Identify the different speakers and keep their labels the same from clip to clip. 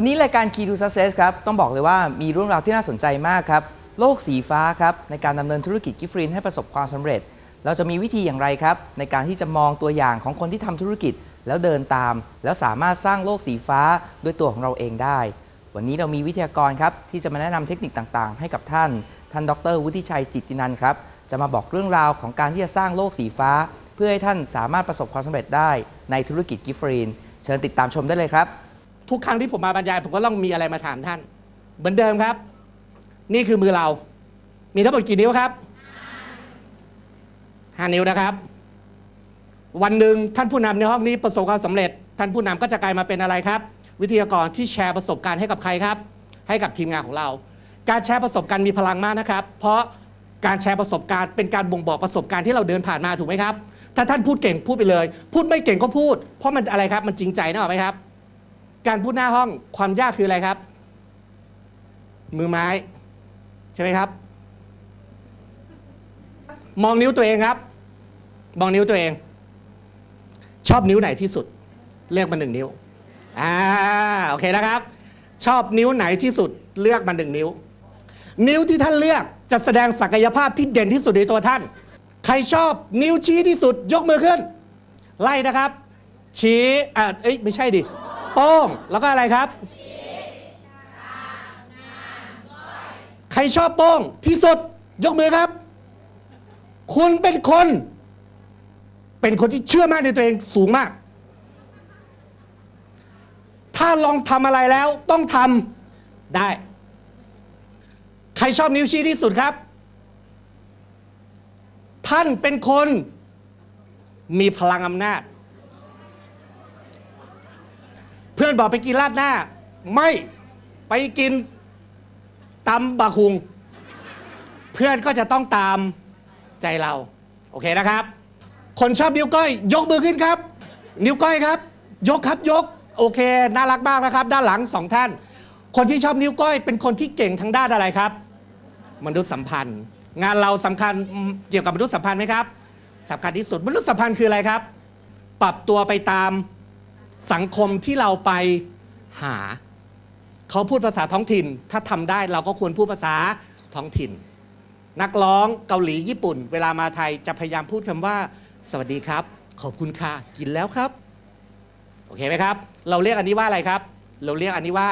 Speaker 1: วันนี้รายการ Key to Success ครับ ต้องบอกเลยว่ามีเรื่องราวที่น่าสนใจมากครับ โลกสีฟ้าครับ ในการดำเนินธุรกิจกิฟฟรีนให้ประสบความสำเร็จ เราจะมีวิธีอย่างไรครับ ในการที่จะมองตัวอย่างของคนที่ทำธุรกิจ แล้วเดินตาม แล้วสามารถสร้างโลกสีฟ้าด้วยตัวของเราเองได้ วันนี้เรามีวิทยากรครับที่จะมาแนะนำเทคนิคต่างๆ ให้กับท่าน ท่านดร วุฒิชัยจิตตินันครับจะมาบอกเรื่องราวของการที่จะสร้างโลกสีฟ้า เพื่อให้ท่านสามารถประสบความสำเร็จได้ในธุรกิจกิฟฟรีนเชิญติดตามชมได้เลยครับ
Speaker 2: ทุกครั้งที่ผมมาบรรยาย ผมก็ต้องมีอะไรมาถามท่าน เหมือนเดิมครับ นี่คือมือเรา มีทั้งหมดกี่นิ้วครับห้านิ้วนะครับ วันหนึ่งท่านผู้นำในห้องนี้ประสบความสำเร็จ ท่านผู้นำก็จะกลายมาเป็นอะไรครับ วิทยากรที่แชร์ประสบการณ์ให้กับใครครับ ให้กับทีมงานของเรา การแชร์ประสบการณ์มีพลังมากนะครับ เพราะการแชร์ประสบการณ์เป็นการบ่งบอกประสบการณ์ที่เราเดินผ่านมาถูกไหมครับ ถ้าท่านพูดเก่งพูดไปเลย พูดไม่เก่งก็พูด เพราะมันอะไรครับ มันจริงใจนะหรอไหมครับ การพูดหน้าห้องความยากคืออะไรครับ มือไม้ ใช่ไหมครับ มองนิ้วตัวเองครับ มองนิ้วตัวเอง ชอบนิ้วไหนที่สุด เลือกมาหนึ่งนิ้วอ่าโอเคนะครับ ชอบนิ้วไหนที่สุดเลือกมาหนึ่งนิ้ว นิ้วที่ท่านเลือกจะแสดงศักยภาพที่เด่นที่สุดในตัวท่าน ใครชอบนิ้วชี้ที่สุดยกมือขึ้น ไล่นะครับ ชี้อ่าเอ้ยไม่ใช่ดิ โป้ง แล้วก็อะไรครับ ใครชอบโป้งที่สุด ยกมือครับ คุณเป็นคน เป็นคนที่เชื่อมั่นในตัวเองสูงมาก ถ้าลองทำอะไรแล้วต้องทำได้ ใครชอบนิ้วชี้ที่สุดครับ ท่านเป็นคนมีพลังอำนาจ เพื่อนบอกไปกินราดหน้า ไม่ไปกินตำบะคุง เพื่อนก็จะต้องตามใจเรา โอเคนะครับ คนชอบนิ้วก้อย ยกมือขึ้นครับ นิ้วก้อยครับ ยกครับยก โอเค น่ารักมากนะครับ ด้านหลังสองท่าน คนที่ชอบนิ้วก้อย เป็นคนที่เก่งทางด้านอะไรครับ มนุษยสัมพันธ์ งานเราสำคัญเกี่ยวกับมนุษยสัมพันธ์ไหมครับสำคัญที่สุดมนุษยสัมพันธ์คืออะไรครับ ปรับตัวไปตาม สังคมที่เราไปหา เขาพูดภาษาท้องถิ่น ถ้าทำได้เราก็ควรพูดภาษาท้องถิ่น นักร้องเกาหลีญี่ปุ่น เวลามาไทยจะพยายามพูดคำว่า สวัสดีครับ ขอบคุณค่ะกินแล้วครับโอเคไหมครับ เราเรียกอันนี้ว่าอะไรครับ เราเรียกอันนี้ว่า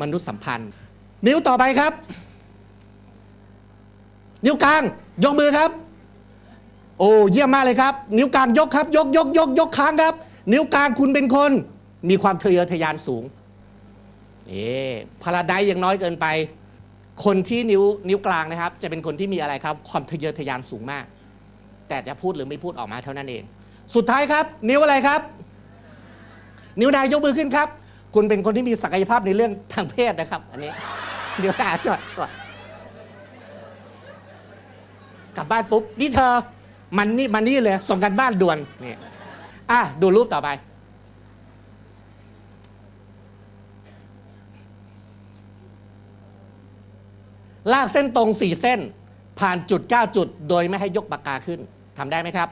Speaker 2: มนุษยสัมพันธ์ นิ้วต่อไปครับ นิ้วกลางยกมือครับ โอ้เยี่ยมมากเลยครับ นิ้วกลางยกครับ ยกยกยกยกค้างครับ นิ้วกลางคุณเป็นคน มีความทะเยอทะยานสูงเอ๊พาราไดยังน้อยเกินไป คนที่นิ้วนิ้วกลางนะครับ จะเป็นคนที่มีอะไรครับ ความทะเยอทะยานสูงมาก แต่จะพูดหรือไม่พูดออกมาเท่านั้นเอง สุดท้ายครับ นิ้วอะไรครับ นิ้วนายยกมือขึ้นครับ คุณเป็นคนที่มีศักยภาพในเรื่องทางเพศนะครับ อันนี้นิ้วนายจอดจอดกลับบ้านปุ๊บนี่เธอมันนี่มันนี่เลยส่งกันบ้านด่วนนี่ อะดูรูปต่อไป ลากเส้นตรงสี่เส้น ผ่านจุด 9 จุด โดยไม่ให้ยกปากกาขึ้นทำได้ไหมครับ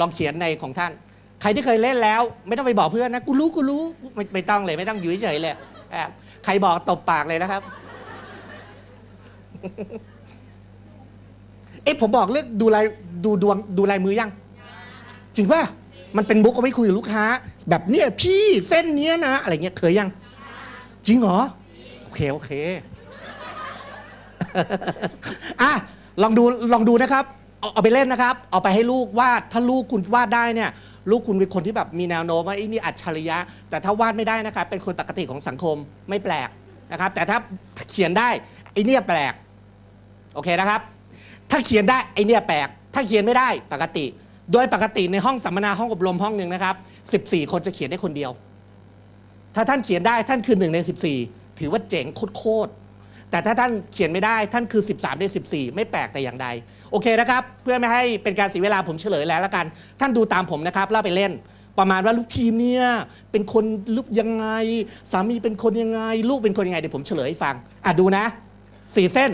Speaker 2: ลองเขียนในของท่าน ใครที่เคยเล่นแล้ว ไม่ต้องไปบอกเพื่อนนะ กูรู้กูรู้ไม่ไม่ต้องเลย ไม่ต้องอยู่เฉยเลยแอบใครบอกตบปากเลยนะครับเอ๊ะผมบอกเรื่องดูลายดูดวงดูลายมือยัง จริงป่ะ มันเป็นมุกเอาไว้คุยกับลูกค้า แบบเนี้ยพี่เส้นเนี้ยนะ อะไรเงี้ยเคยยัง จริงเหรอ โอเค โอเคอะลองดูลองดูนะครับ เอาเอาไปเล่นนะครับ เอาไปให้ลูกวาดถ้าลูกคุณวาดได้เนี่ย ลูกคุณเป็นคนที่แบบมีแนวโน้มว่าไอ้นี่อัจฉริยะ แต่ถ้าวาดไม่ได้นะครับ เป็นคนปกติของสังคมไม่แปลกนะครับ แต่ถ้าเขียนได้ไอ้เนี่ยแปลก โอเคนะครับ ถ้าเขียนได้ไอเนี่ยแปลก ถ้าเขียนไม่ได้ปกติ โดยปกติในห้องสัมมนาห้องอบรมห้องหนึ่งนะครับ 14 คนจะเขียนได้คนเดียว ถ้าท่านเขียนได้ท่านคือหนึ่งใน 14 ถือว่าเจ๋งโคตรแต่ถ้าท่านเขียนไม่ได้ท่านคือ 13 ใน 14 ไม่แปลกแต่อย่างใด โอเคนะครับ เพื่อไม่ให้เป็นการเสียเวลาผมเฉลยแล้วละกัน ท่านดูตามผมนะครับแล้วไปเล่น ประมาณว่าลูกทีมเนี่ยเป็นคนลูกยังไง สามีเป็นคนยังไง ลูกเป็นคนยังไงเดี๋ยวผมเฉลยให้ฟังอะดูนะสี่เส้น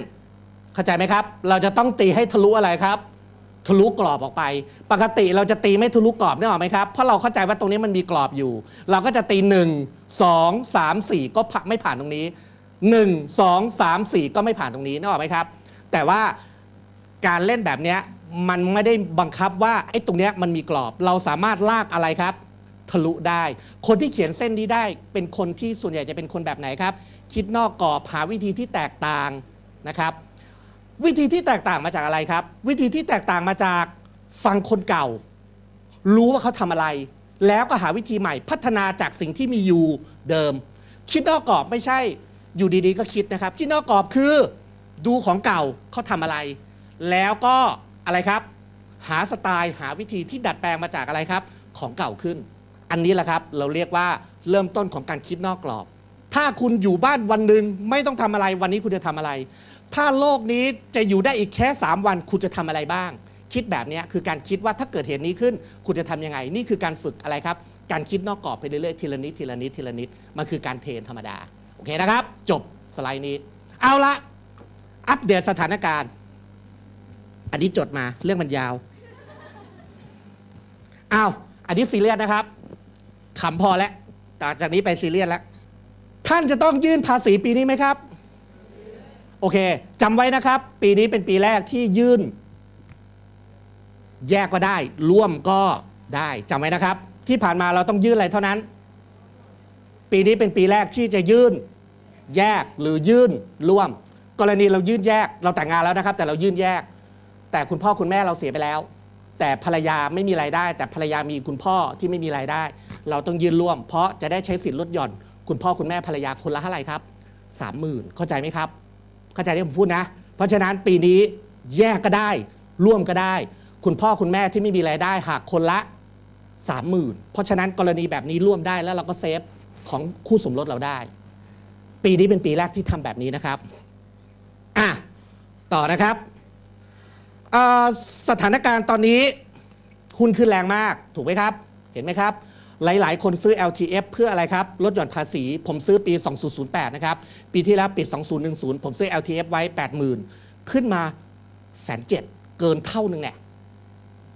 Speaker 2: เข้าใจไหมครับ เราจะต้องตีให้ทะลุอะไรครับ ทะลุกรอบออกไป ปกติเราจะตีไม่ทะลุกรอบนึกออไหมครับ เพราะเราเข้าใจว่าตรงนี้มันมีกรอบอยู่ เราก็จะตี 1 2 3 4 ก็ผ่าไม่ผ่านตรงนี้ 1 2 3 4 ก็ไม่ผ่านตรงนี้นึกออไหมครับ แต่ว่าการเล่นแบบนี้มันไม่ได้บังคับว่าไอ้ตรงนี้มันมีกรอบ เราสามารถลากอะไรครับ ทะลุได้ คนที่เขียนเส้นนี้ได้ เป็นคนที่ส่วนใหญ่จะเป็นคนแบบไหนครับ คิดนอกกรอบหาวิธีที่แตกต่างนะครับ วิธีที่แตกต่างมาจากอะไรครับ วิธีที่แตกต่างมาจากฟังคนเก่า รู้ว่าเขาทำอะไร แล้วก็หาวิธีใหม่พัฒนาจากสิ่งที่มีอยู่เดิม คิดนอกกรอบไม่ใช่อยู่ดีๆ ก็คิดนะครับ คิดนอกกรอบคือดูของเก่าเขาทำอะไร แล้วก็อะไรครับ หาสไตล์หาวิธีที่ดัดแปลงมาจากอะไรครับ ของเก่าขึ้น อันนี้แหละครับเราเรียกว่าเริ่มต้นของการคิดนอกกรอบ ถ้าคุณอยู่บ้านวันหนึ่งไม่ต้องทำอะไรวันนี้คุณจะทำอะไร ถ้าโลกนี้จะอยู่ได้อีกแค่ 3 วันคุณจะทำอะไรบ้าง คิดแบบนี้คือการคิดว่าถ้าเกิดเหตุนี้ขึ้น คุณจะทำยังไง นี่คือการฝึกอะไรครับ การคิดนอกกรอบไปเรื่อยๆทีละนิดทีละนิดทีละนิดมันคือการเทรนธรรมดาโอเคนะครับ จบสไลด์นี้ เอาละอัปเดตสถานการณ์ อันนี้จดมาเรื่องมันยาวอ้าวอันนี้ซีเรียสนะครับขำพอแล้วต่อจากนี้ไปซีเรียสแล้วท่านจะต้องยื่นภาษีปีนี้ไหมครับ อเคจำไว้นะครับ ปีนี้เป็นปีแรกที่ยื่น แยกก็ได้ ร่วมก็ได้จำไว้นะครับ ที่ผ่านมาเราต้องยื่นอะไรเท่านั้น ปีนี้เป็นปีแรกที่จะยื่นแยกหรือยื่นร่วม กรณีเรายื่นแยก เราแต่งงานแล้วนะครับ แต่เรายื่นแยก แต่คุณพ่อคุณแม่เราเสียไปแล้ว แต่ภรรยาไม่มีรายได้ แต่ภรรยามีคุณพ่อที่ไม่มีรายได้ เราต้องยื่นร่วม เพราะจะได้ใช้สิทธิ์ลดหย่อน คุณพ่อคุณแม่ภรรยาคนละเท่าไหร่ครับสามหมื่นเข้าใจไหมครับ เข้าใจที่ผมพูดนะ เพราะฉะนั้นปีนี้แยกก็ได้ ร่วมก็ได้ คุณพ่อคุณแม่ที่ไม่มีรายได้หักคนละสามหมื่นเพราะฉะนั้นกรณีแบบนี้ร่วมได้แล้วเราก็เซฟของคู่สมรสเราได้ ปีนี้เป็นปีแรกที่ทำแบบนี้นะครับอะต่อนะครับสถานการณ์ตอนนี้หุ้นขึ้นแรงมากถูกไหมครับ เห็นไหมครับ หลาย ๆ คนซื้อ LTF เพื่ออะไรครับลดหย่อนภาษี ผมซื้อปี 2008 นะครับ ปีที่แล้วปิด2010 ผมซื้อ LTF ไว้ 80,000 ขึ้นมาแสนเจ็ดเกินเท่านึงเนี่ย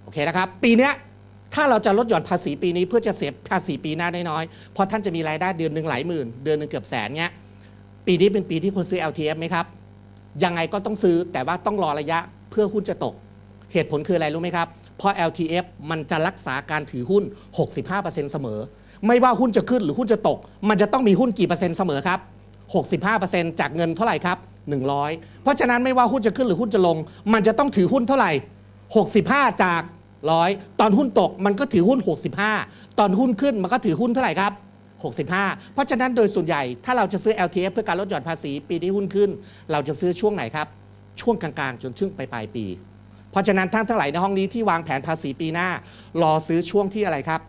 Speaker 2: โอเคนะครับ ปีเนี้ยถ้าเราจะลดหย่อนภาษีปีนี้เพื่อจะเสียภาษีปีหน้าน้อยๆเพราะท่านจะมีรายได้เดือนหนึ่งหลายหมื่น เดือนหนึ่งเกือบแสนเงี้ยปีนี้เป็นปีที่คนซื้อ LTF ไหมครับยังไงก็ต้องซื้อแต่ว่าต้องรอระยะเพื่อหุ้นจะตก เหตุผลคืออะไรรู้ไหมครับ เพราะ LTF มันจะรักษาการถือหุ้น 65%เสมอ ไม่ว่าหุ้นจะขึ้นหรือหุ้นจะตก มันจะต้องมีหุ้นกี่เปอร์เซ็นต์เสมอครับ 65%จากเงินเท่าไหร่ครับ 100 เพราะฉะนั้นไม่ว่าหุ้นจะขึ้นหรือหุ้นจะลง มันจะต้องถือหุ้นเท่าไหร่ 65 จาก 100 ตอนหุ้นตกมันก็ถือหุ้น 65 ตอนหุ้นขึ้นมันก็ถือหุ้นเท่าไหร่ครับ65 เพราะฉะนั้นโดยส่วนใหญ่ถ้าเราจะซื้อ LTF เพื่อการลดหย่อนภาษี ปีที่หุ้นขึ้น เราจะซื้อช่วงไหนครับ ช่วงกลางๆ จนถึงปลายปลายปี เพราะฉะนั้นท่านทั้งหลายในห้องนี้ที่วางแผนภาษีปีหน้า รอซื้อช่วงที่อะไรครับ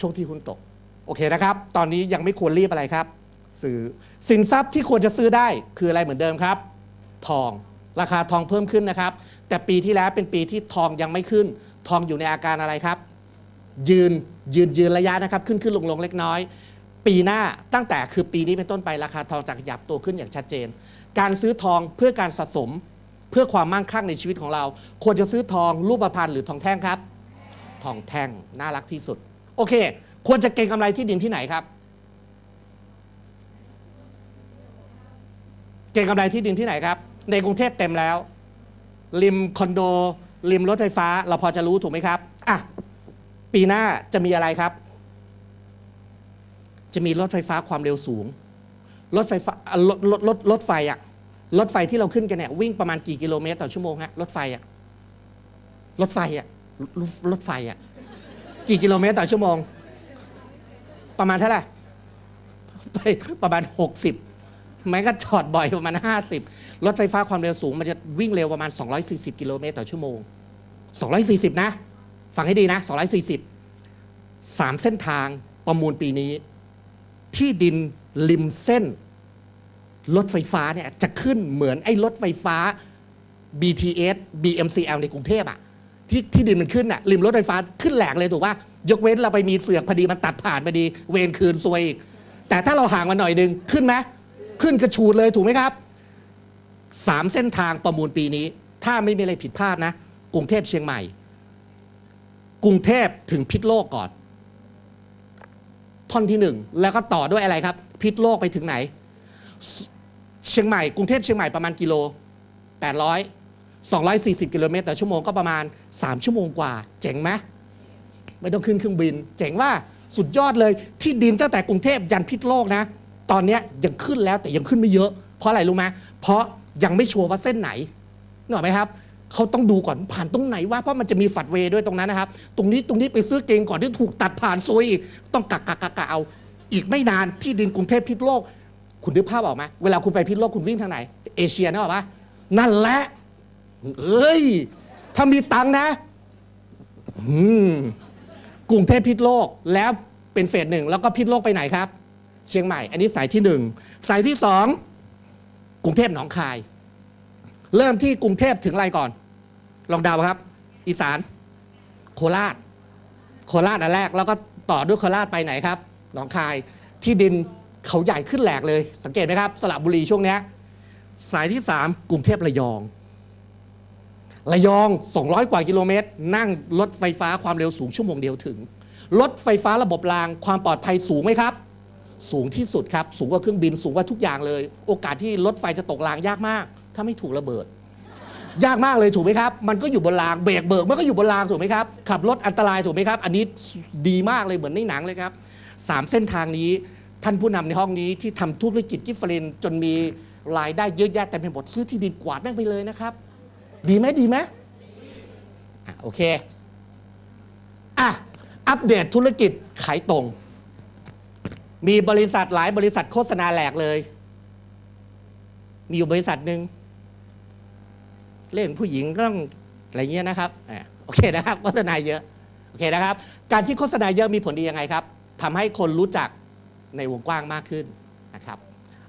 Speaker 2: ช่วงที่หุ้นตก โอเคนะครับ ตอนนี้ยังไม่ควรรีบอะไรครับ ซื้อสินทรัพย์ที่ควรจะซื้อได้คืออะไรเหมือนเดิมครับ ทองราคาทองเพิ่มขึ้นนะครับ แต่ปีที่แล้วเป็นปีที่ทองยังไม่ขึ้น ทองอยู่ในอาการอะไรครับ ยืนยืนยืนระยะนะครับ ขึ้นขึ้นลงลงเล็กน้อย ปีหน้าตั้งแต่คือปีนี้เป็นต้นไปราคาทองจะขยับตัวขึ้นอย่างชัดเจน การซื้อทองเพื่อการสะสม เพื่อความมั่งคั่งในชีวิตของเรา ควรจะซื้อทองรูปพรรณหรือทองแท่งครับ ทองแท่งน่ารักที่สุด โอเค ควรจะเก็งกำไรที่ดินที่ไหนครับ เก็งกำไรที่ดินที่ไหนครับ ในกรุงเทพเต็มแล้ว ริมคอนโด ริมรถไฟฟ้า เราพอจะรู้ถูกไหมครับอะปีหน้าจะมีอะไรครับ จะมีรถไฟฟ้าความเร็วสูง รถไฟฟ้ารถรถรถไฟอะ รถไฟที่เราขึ้นกันเนี่ยวิ่งประมาณกี่กิโลเมตรต่อชั่วโมงฮะรถไฟอะรถไฟอะรถรถไฟอะกี่กิโลเมตรต่อชั่วโมง ประมาณเท่าไหร่ไปประมาณ 60แม้ก็จอดบ่อยประมาณ 50 รถไฟฟ้าความเร็วสูง มันจะวิ่งเร็วประมาณ 240 กิโลเมตรต่อชั่วโมง 240 นะ ฟังให้ดีนะ 240สามเส้นทางประมูลปีนี้ ที่ดินริมเส้น รถไฟฟ้าเนี่ยจะขึ้นเหมือนไอ้รถไฟฟ้า BTS BMCL ในกรุงเทพอะที่ที่ดินมันขึ้นอะริมรถไฟฟ้าขึ้นแหลกเลยถูกป่ะยกเว้นเราไปมีเสือกพอดีมันตัดผ่านพอดี เวรคืนซวยอีก แต่ถ้าเราห่างมาหน่อยหนึงขึ้นไหมขึ้นกระชูดเลยถูกไหมครับสามเส้นทางประมูลปีนี้ ถ้าไม่มีอะไรผิดพลาดนะ กรุงเทพเชียงใหม่ กรุงเทพถึงพิษโลกก่อน ท่อนที่หนึ่งแล้วก็ต่อด้วยอะไรครับ พิษโลกไปถึงไหน เชียงใหม่กรุงเทพเชียงใหม่ประมาณกิโล 800 240 กิโลเมตรต่อชั่วโมงก็ประมาณ 3 ชั่วโมงกว่า เจ๋งไหมไม่ต้องขึ้นเครื่องบิน เจ๋งว่าสุดยอดเลยที่ดินตั้งแต่กรุงเทพยันพิษโลกนะ ตอนนี้ยังขึ้นแล้วแต่ยังขึ้นไม่เยอะ เพราะอะไรรู้ไหมเพราะยังไม่ชัวร์ว่าเส้นไหนนึกออกไหมครับเขาต้องดูก่อนผ่านตรงไหนว่าเพราะมันจะมีฝัดเวด้วยตรงนั้นนะครับ ตรงนี้ตรงนี้ไปซื้อเกงก่อนที่ถูกตัดผ่านซวยอีกต้องกักกักกักเอาอีกไม่นานที่ดินกรุงเทพพิษโลก คุณนึกภาพออกไหมเวลาคุณไปพิษโลกคุณวิ่งทางไหน เอเชียนึกออกปะนั่นแหละเอ้ย ถ้ามีตังค์นะอืมกรุงเทพพิษโลกแล้วเป็นเฟสหนึ่งแล้วก็พิษโลกไปไหนครับ เชียงใหม่ อันนี้สายที่หนึ่งสายที่สองกรุงเทพหนองคาย เริ่มที่กรุงเทพถึงอะไรก่อน ลองเดาครับ อีสาน โคราช โคราชอันแรก แล้วก็ต่อด้วยโคราชไปไหนครับ หนองคาย ที่ดิน เขาใหญ่ขึ้นแหลกเลย สังเกตไหมครับ สระบุรีช่วงนี้สายที่สามกรุงเทพระยอง ระยอง 200 กว่ากิโลเมตร นั่งรถไฟฟ้าความเร็วสูงชั่วโมงเดียวถึง รถไฟฟ้าระบบรางความปลอดภัยสูงไหมครับ สูงที่สุดครับ สูงกว่าเครื่องบินสูงกว่าทุกอย่างเลย โอกาสที่รถไฟจะตกรางยากมาก ถ้าไม่ถูกระเบิด ยากมากเลยถูกไหมครับ มันก็อยู่บนรางเบรกเบิกมันก็อยู่บนรางถูกไหมครับขับรถอันตรายถูกไหมครับ อันนี้ดีมากเลยเหมือนในหนังเลยครับสามเส้นทางนี้ ท่านผู้นำในห้องนี้ที่ทำธุรกิจกิฟเฟรนจนมีรายได้เยอะแยะแต่เป็นหมดซื้อที่ดินกวาดแม่งไปเลยนะครับ ดีไหมดีไหมอะโอเคอะอัปเดตธุรกิจขายตรง มีบริษัทหลายบริษัทโฆษณาแหลกเลย มีอยู่บริษัทหนึ่งเรื่องผู้หญิงก็ต้องอะไรเงี้ยนะครับอะโอเคนะครับโฆษณาเยอะโอเคนะครับ การที่โฆษณาเยอะมีผลดียังไงครับทำให้คนรู้จัก ในวงกว้างมากขึ้นนะครับ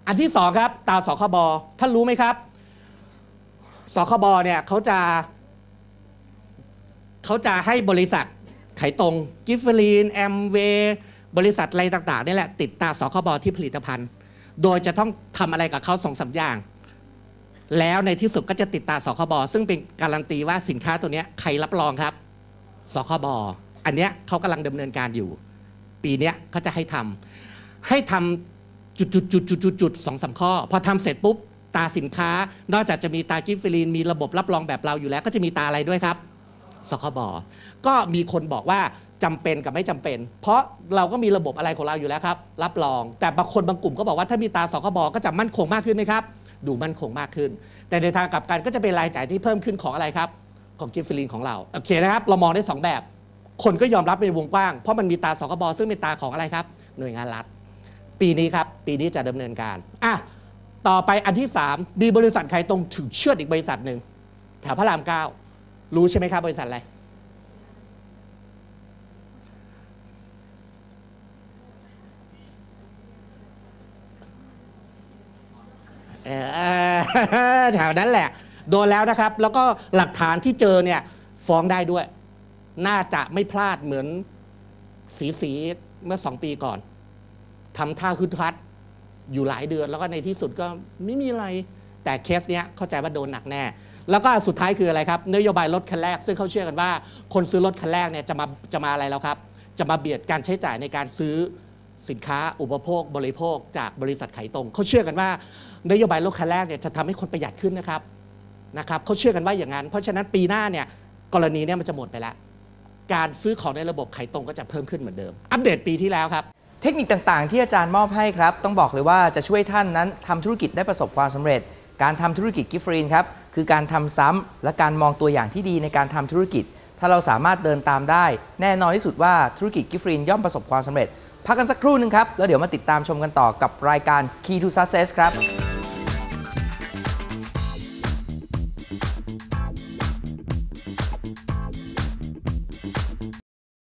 Speaker 2: อันที่สองครับตาสคบท่านรู้ไหมครับสคบเนี่ยเขาจะเขาจะให้บริษัทไขตรงกิฟเฟลีนแอมเวบริษัทอะไรต่างๆนี่แหละติดตาสคบที่ผลิตภัณฑ์ โดยจะต้องทำอะไรกับเขาสองสามอย่าง แล้วในที่สุดก็จะติดตาสคบซึ่งเป็นการันตีว่าสินค้าตัวนี้ใครรับรองครับสคบอันเนี้ยเขากำลังดำเนินการอยู่ ปีเนี้ยเขาจะให้ทำ ให้ทำจุดจุดจุดจุดจุดจุดสองสามข้อ พอทำเสร็จปุ๊บตาสินค้า นอกจากจะมีตากิฟฟิลินมีระบบรับรองแบบเราอยู่แล้วก็จะมีตาอะไรด้วยครับสคบก็มีคนบอกว่าจำเป็นกับไม่จำเป็น เพราะเราก็มีระบบอะไรของเราอยู่แล้วครับ รับรอง แต่บางคนบางกลุ่มก็บอกว่าถ้ามีตาสคบก็จะมั่นคงมากขึ้นไหมครับ ดูมั่นคงมากขึ้น แต่ในทางกลับกันก็จะเป็นรายจ่ายที่เพิ่มขึ้นของอะไรครับ ของกิฟฟิลินของเรา โอเคนะครับ เรามองได้สองแบบ คนก็ยอมรับในวงกว้าง เพราะมันมีตาสคบซึ่งเป็นตาของอะไรครับ หน่วยงานรัฐ ปีนี้ครับ ปีนี้จะดำเนินการอะต่อไปอันที่ 3 มีบริษัทขายตรงถึงเชื่อดอีกบริษัทหนึ่งแถวพระรามเก้ารู้ใช่ไหมครับ บริษัทอะไรเออแถวนั้นแหละ โดนแล้วนะครับ แล้วก็หลักฐานที่เจอเนี่ย ฟ้องได้ด้วย น่าจะไม่พลาดเหมือนสีสีเมื่อสองปีก่อน ทำท่าคึดทัดอยู่หลายเดือน แล้วก็ในที่สุดก็ไม่มีอะไร แต่เคสเนี้ยเข้าใจว่าโดนหนักแน่ แล้วก็สุดท้ายคืออะไรครับ นโยบายรถคันแรก ซึ่งเขาเชื่อกันว่า คนซื้อรถคันแรกเนี่ยจะมาจะมาอะไรแล้วครับ จะมาเบียดการใช้จ่ายในการซื้อสินค้าอุปโภค บริโภค จากบริษัทขายตรง เขาเชื่อกันว่านโยบายรถคันแรกเนี่ยจะทำให้คนประหยัดขึ้นนะครับนะครับเขาเชื่อกันว่าอย่างนั้น เพราะฉะนั้นปีหน้าเนี่ยกรณีเนี่ยมันจะหมดไปแล้ว การซื้อของในระบบขายตรงก็จะเพิ่มขึ้นเหมือนเดิม อัปเดตปีที่แล้วครับ
Speaker 1: เทคนิคต่างๆ ที่อาจารย์มอบให้ครับ ต้องบอกเลยว่าจะช่วยท่านนั้นทำธุรกิจได้ประสบความสำเร็จ การทำธุรกิจกิฟต์ฟรีนครับ คือการทำซ้ำและการมองตัวอย่างที่ดีในการทำธุรกิจ ถ้าเราสามารถเดินตามได้ แน่นอนที่สุดว่าธุรกิจกิฟต์ฟรีนย่อมประสบความสำเร็จ พักกันสักครู่หนึงครับ แล้วเดี๋ยวมาติดตามชมกันต่อกับรายการ Key to Success ครับ